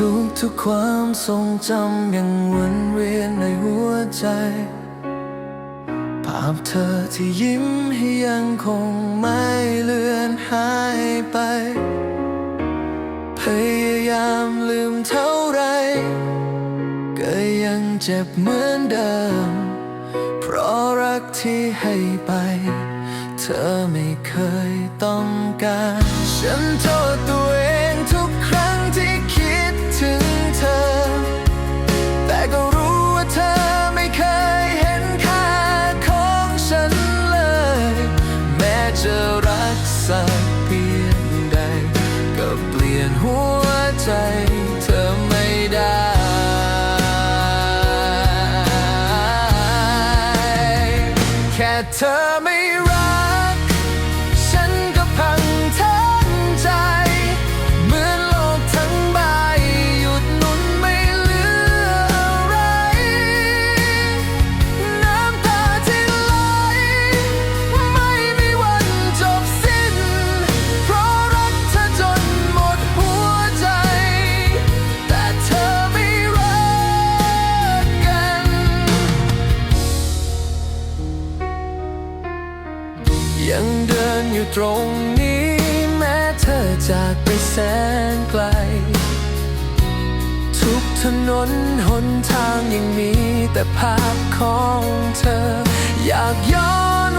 ทุกทุกความทรงจำยังวนเวียนในหัวใจ ภาพเธอที่ยิ้มให้ยังคงไม่เลือนหายไป พยายามลืมเท่าไร ก็ยังเจ็บเหมือนเดิม เพราะรักที่ให้ไป เธอไม่เคยต้องการ ฉันโทษตัว สักเพียงใด ก็เปลี่ยนหัวใจเธอไม่ได้แค่เธอไม่ เดินอยู่ตรงนี้ แม้เธอจากไปแสนไกล ทุกถนนหนทางยังมีแต่ภาพของเธอ อยากย้อน